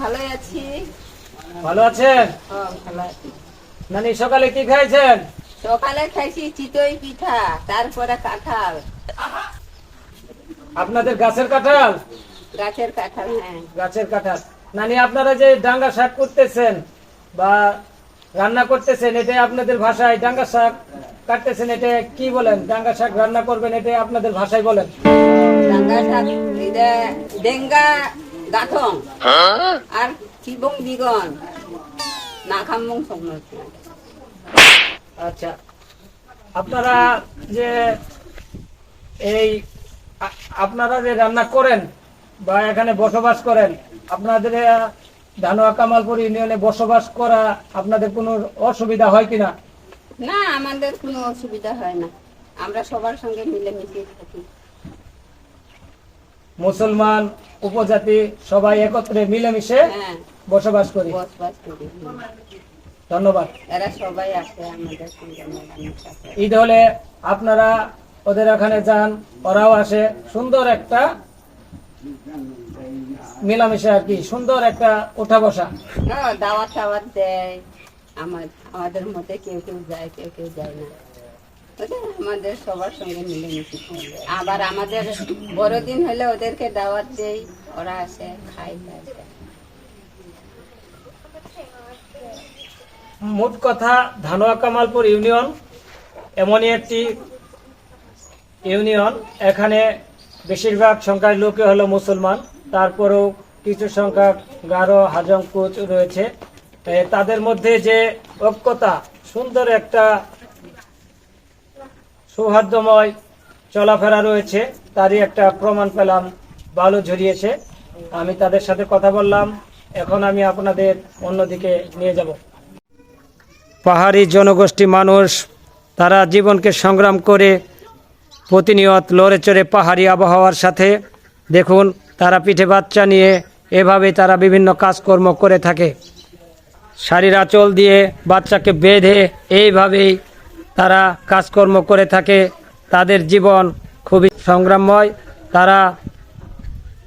ভালোই আছি। ভালো আছেন? ভালো আছি। নানি সকালে কি খাইছেন? সকালে খাইছি চিতই পিঠা তারপরে কাঁঠাল। আপনাদের গাছের কাঁঠাল? গাছের কাঁঠাল হ্যাঁ। গাছের কাঁঠাল। নানি আপনারা যে ডাঙ্গা শাক করতেছেন বা রান্না করতেছেন এটা আপনাদের ভাষায় ডাঙ্গা শাক কাটতেছেন এটা কি বলেন? ডাঙ্গা শাক রান্না করবেন এটা আপনাদের ভাষায় বলেন। ডাঙ্গা শাক এটা ডেঙ্গা গাথং আর চিবং বিগন নাখামবং সময় আচ্ছা। আপনারা যে এই আপনারা যে রান্না করেন বা এখানে বসবাস করেন আপনাদের ধানোয়া কামালপুর ইউনিয়নে বসবাস করা আপনাদের কোনো অসুবিধা হয় কিনা না আমাদের কোনো অসুবিধা হয় না। আমরা সবার সঙ্গে মিলেমিশে থাকি। মুসলমান উপজাতি সবাই একত্রে মিলেমিশে হ্যাঁ। বসবাস করি। ধন্যবাদ। ঈদ হলে আপনারা ওদের ওখানে যান ওরাও আসে। সুন্দর একটা মিলামিশা আর কি সুন্দর একটা ওঠা বসা হ্যাঁ, দাওয়াত টাওয়াত দেয়। আমার- আমাদের মধ্যে কেউ কেউ যায় কেউ কেউ যায় না। আমাদের সবার সঙ্গে আবার আমাদের বড়দিন হলে ওদেরকে দাওয়াত দেই, ওরা আসে খাই মোট কথা, ধানোয়া কামালপুর ইউনিয়ন এমনই একটি ইউনিয়ন। এখানে বেশিরভাগ সংখ্যার লোকে হলো মুসলমান, তারপরেও কিছু সংখ্যক গারো, হাজং কোচ রয়েছে। তাদের মধ্যে যে ঐক্যতা, সুন্দর একটা সৌহার্দ্যময় চলাফেরা রয়েছে, তারই একটা প্রমাণ পেলাম। বালু ঝরিয়েছে। আমি তাদের সাথে কথা বললাম। এখন আমি আপনাদের অন্যদিকে নিয়ে যাব। পাহাড়ি জনগোষ্ঠী মানুষ, তারা জীবনকে সংগ্রাম করে প্রতিনিয়ত লড়ে চড়ে পাহাড়ি আবহাওয়ার সাথে। দেখুন, তারা পিঠে বাচ্চা নিয়ে এভাবেই তারা বিভিন্ন কাজকর্ম করে থাকে। শাড়ির আঁচল দিয়ে বাচ্চাকে বেঁধে এইভাবেই তারা কাজকর্ম করে থাকে, তাদের জীবন খুবই সংগ্রামময়, তারা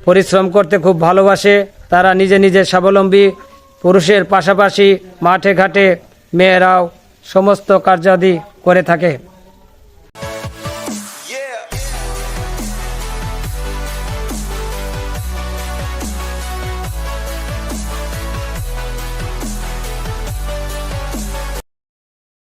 পরিশ্রম করতে খুব ভালোবাসে, তারা নিজে নিজে স্বাবলম্বী, পুরুষের পাশাপাশি মাঠে ঘাটে মেয়েরাও সমস্ত কার্যাদি করে থাকে।